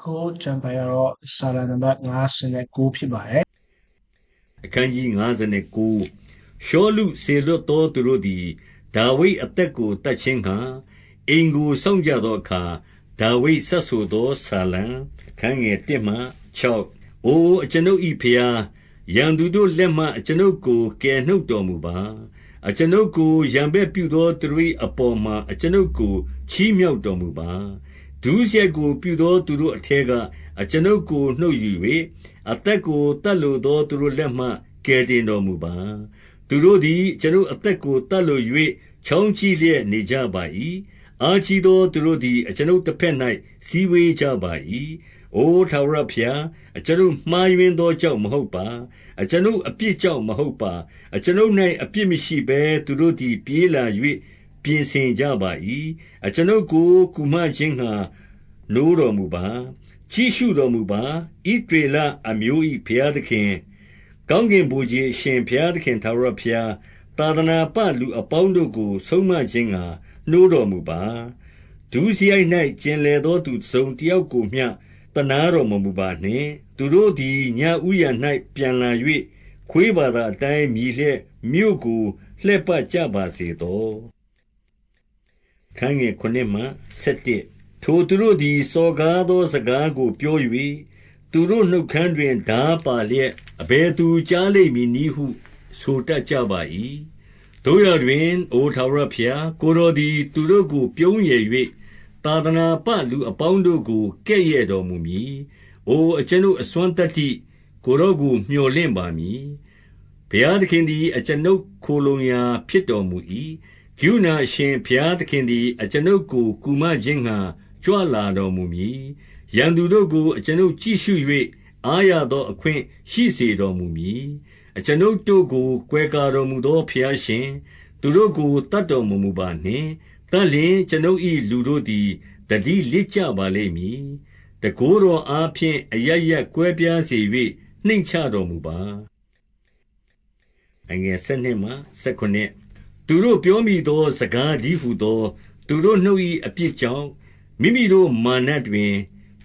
ခုကျမ်းပိုင်းကတော့စာလနံပါတ်59ဖြစ်ပါတယ်အခန်းကြီး59ရှောလုစေလွတ်သောသူတို့သည်ဒါဝိဒ်အသက်ကိုတတ်ခြင်းကအိမ်ကိုစောင့်ကြသောအခါဒါဝိဒ်ဆက်ဆိုသောဆာလံအခန်းငယ်1မှ6အိုအကျွန်ုပ်၏ဖျားရန်သူတို့လက်မှအကျွန်ုပ်ကိုကယ်နှုတ်တော်မူပါအကျွန်ုပ်ကိုရံဘက်ပြုသောသူတို့၏အပေါ်မှာအကျွန်ုပ်ကိုချီးမြှောက်တော်မူပါ ဒုစရိုက်ကို ပြုသောသူတို့အထက်ကအကျွန်ုပ်ကို နှုတ်ယူ၍အသက်ကိုတတ်လိုသော သူတို့လက်မှ ကယ်တင်တော်မူပါ သူတို့သည်ကျွန်ုပ်အသက်ကိုတတ်လို၍ချောင်းကြည့်လျက် နေကြပါ၏အာချီသော သူတို့သည် အကျွန်ုပ်တစ်ဖက်၌စီဝေးကြပါ၏အိုထာဝရဖျား အကျွန်ုပ်မှားယွင်းသောကြောင့် မဟုတ်ပါ အကျွန်ုပ်အပြစ်ကြောင့် မဟုတ်ပါ အကျွန်ုပ်၌အပြစ်မရှိဘဲ သူတို့သည် ပြေးလာ၍ပြင်ဆင်ကြပါ၏အကျွန်ုပ်ကိုကုမခြင်းငှာ နိုးတော်မူပါ ကြည့်ရှုတော်မူပါဣဒေလအမျိုး၏ဘုရားသခင် ကောင်းကင်ဘုရားရှင် ဘုရားသခင်သာရဘုရား သာသနာပလူအပေါင်းတို့ကို ဆုံးမခြင်းငှာနှိုးတော်မူပါ ဒုစရိုက်၌ကျင်လေသောသူစုံတယောက်ကိုမျှတနာတော်မမူပါနှင့် သူတို့သည်ညဥ်ရ၌ပြန်လာ၍ခွေးဘာသာအတိုင်း မြည်လျက် မြို့ကိုလှည့်ပတ်ကြပါစေသောခန်းငယ်9မှ17 ထိုသူတို့သည် စော်ကားသောစကားကို ပြော၍သူတို့နှုတ်ခမ်းတွင်ဓာပါလျက် အဘယ်သူကြားလိမ့်မည်နည်းဟု ဆိုတတ်ကြပါ၏တို့ရတွင် အိုထာဝရဘုရား ကိုတော်သည် သူတို့ကို ပြုံးရည်၍သာသနာပလူအပေါင်းတို့ကို ကဲ့ရဲ့တော်မူမည်။အိုအကျွန်ုပ်အစွမ်းတတ္တိ ကိုတော်ကိုမျှော်လင့်ပါမည်။ဘုရားသခင်သည် အကျွန်ုပ်ခိုလုံရာ ဖြစ်တော်မူ၏။ကရုဏာအရှင်ဘုရားသခင်သည် အကျွန်ုပ်ကို ကူမခြင်းငှာ ကြွလာတော်မူမည်။ရန်သူတို့ကို အကျွန်ုပ်ကြည့်ရှု၍အားရသောအခွင့်ရှိစေတော်မူမည်။အကျွန်ုပ်တို့ကို ကွယ်ကာတော်မူသော ဘုရားရှင်၊သူတို့ကိုတတ်တော်မမူပါနှင့်။သတ်လျှင် အကျွန်ုပ်၏လူတို့သည် သတိလစ်ကြပါလိမ့်မည်။တန်ခိုးတော်အားဖြင့် အရပ်ရပ်ကွဲပြားစေ၍နှိမ့်ချတော်မူပါ။သူတို့ပြောမိသော စကားတည်းဟူသော သူတို့နှုတ်၏အပြစ်ကြောင့် မိမိတို့မာနတွင်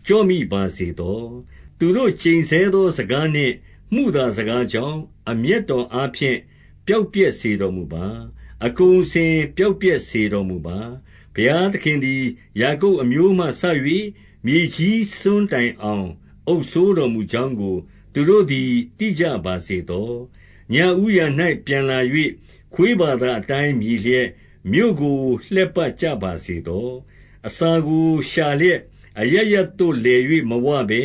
ကျော့မိပါစေသော။သူတို့ကျိန်ဆဲသောစကားနှင့် မုသာစကားကြောင့် အမျက်တော်အားဖြင့် ပျောက်ပျက်စေတော်မူပါ။အကုန်အစင် ပျောက်ပျက်စေတော်မူပါ။ဘုရားသခင်သည် ယာကုပ်အမျိုးမှစ၍မြေကြီးစွန်းတိုင်အောင် အုပ်စိုးတော်မူကြောင်းကို သူတို့သည် သိကြပါစေသော။ညဦးယံ၌ပြန်လာ၍ခွေးဘာသာအတိုင်း မြည်လျက် မြို့ကိုလှည့်ပတ်ကြပါစေသော။ အစာကိုရှာလျက် အရပ်ရပ်သို့လည်၍မဝဘဲ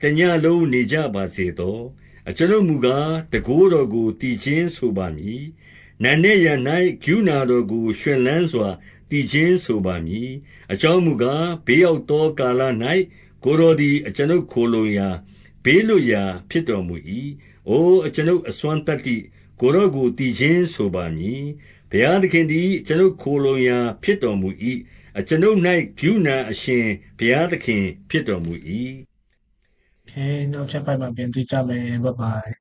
တညဉ့်လုံးနေကြပါစေသော။အကျွန်ုပ်မူကား တန်ခိုးတော်ကို သီချင်းဆိုပါမည်။နံနက်ယံ၌ကရုဏာတော်ကို ရွှင်လန်းစွာ သီချင်းဆိုပါမည်။အကြောင်းမူကား၊ဘေးရောက်သော ကာလ၌ကိုယ်တော်သည် အကျွန်ုပ်ခိုလှုံရာ၊ဘေးလွတ်ရာ ဖြစ်တော်မူ၏။အိုအကျွန်ုပ်အစွမ်းသတ္တိ၊ကိုယ်တော်ကို သီချင်းဆိုပါမည်။ဘုရားသခင်သည် အကျွန်ုပ်ခိုလှုံရာ ဖြစ်တော်မူ၏။ အကျွန်ုပ်၌ကရုဏာအရှင်ဘုရားသခင်ဖြစ်တော်မူ၏။ โอเคနောက်ချက်ပိုင်းမှာပြန်တွေ့ကြမယ် bye bye